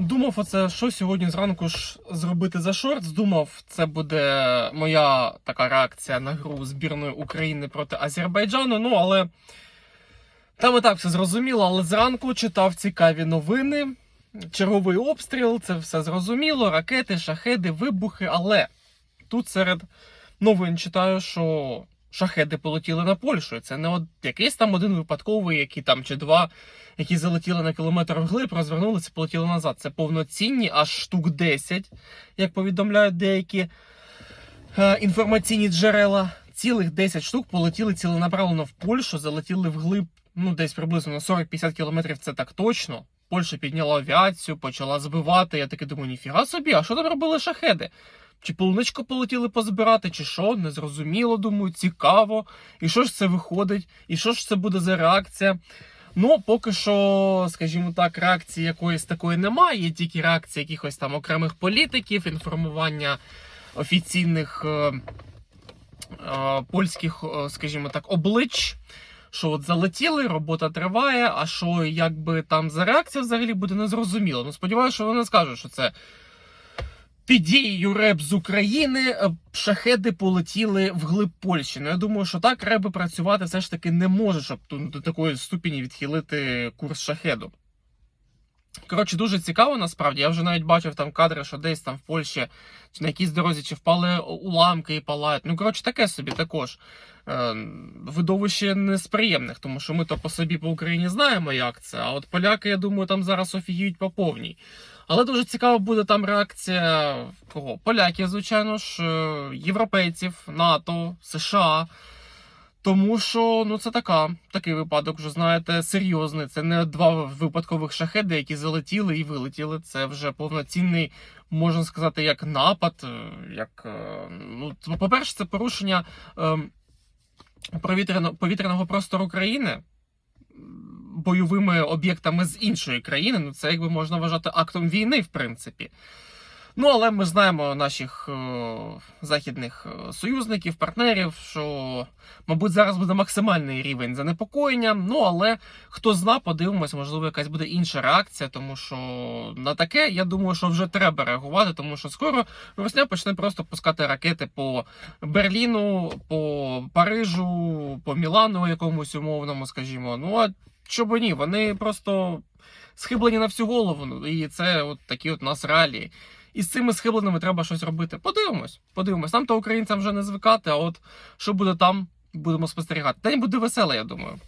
Думав, оце що сьогодні зранку ж зробити за шорт. Думав, це буде моя така реакція на гру збірної України проти Азербайджану. Ну, але там і так все зрозуміло. Але зранку читав цікаві новини. Черговий обстріл, це все зрозуміло. Ракети, шахеди, вибухи. Але тут серед новин читаю, що шахеди полетіли на Польщу. Це не от якийсь там один випадковий, який там чи два які залетіли на кілометр вглиб, розвернулися, полетіли назад. Це повноцінні, аж штук 10, як повідомляють деякі е, інформаційні джерела. Цілих 10 штук полетіли ціленаправленно в Польщу, залетіли вглиб, ну десь приблизно на 40-50 кілометрів. Це так точно. Польща підняла авіацію, почала збивати. Я таки думаю, ніфіга собі, а що там робили шахеди? Чи полуничку полетіли позбирати, чи що? Незрозуміло, думаю, цікаво. І що ж це виходить? І що ж це буде за реакція? Ну, поки що, скажімо так, реакції якоїсь такої немає. Є тільки реакції якихось там окремих політиків, інформування офіційних е, е, польських, е, скажімо так, облич. Що от залетіли, робота триває, а що якби там за реакція взагалі буде незрозуміло. Ну, сподіваюся, що вони скажуть, що це під дією РЕБ з України е, шахеди полетіли вглиб Польщі. Ну я думаю, що так реби працювати все ж таки не може, щоб до такої ступені відхилити курс шахеду. Коротше, дуже цікаво насправді. Я вже навіть бачив там кадри, що десь там в Польщі чи на якійсь дорозі, чи впали уламки і палають. Ну, коротше, таке собі також. Е, видовище не з приємних, тому що ми то по собі по Україні знаємо, як це. А от поляки, я думаю, там зараз офігіють по повній. Але дуже цікаво буде там реакція кого? Поляків, звичайно ж, е, європейців, НАТО, США. Тому що ну це така, такий випадок, вже знаєте, серйозний. Це не два випадкових шахеди, які залетіли і вилетіли. Це вже повноцінний, можна сказати, як напад. е, Як е, ну, по-перше, це порушення е, повітряно- повітряного простору країни бойовими об'єктами з іншої країни. Ну це якби можна вважати актом війни, в принципі. Ну, але ми знаємо наших е, західних е, союзників, партнерів, що, мабуть, зараз буде максимальний рівень занепокоєння. Ну, але хто зна, подивимось, можливо, якась буде інша реакція, тому що на таке, я думаю, що вже треба реагувати, тому що скоро Росія почне просто пускати ракети по Берліну, по Парижу, по Мілану якомусь умовному, скажімо. Ну, а чому ні? Вони просто схиблені на всю голову. ну, І це от такі от нас реалії. І з цими схибленими треба щось робити. Подивимось, подивимось. Нам то українцям вже не звикати, а от що буде там, будемо спостерігати. День буде веселий, я думаю.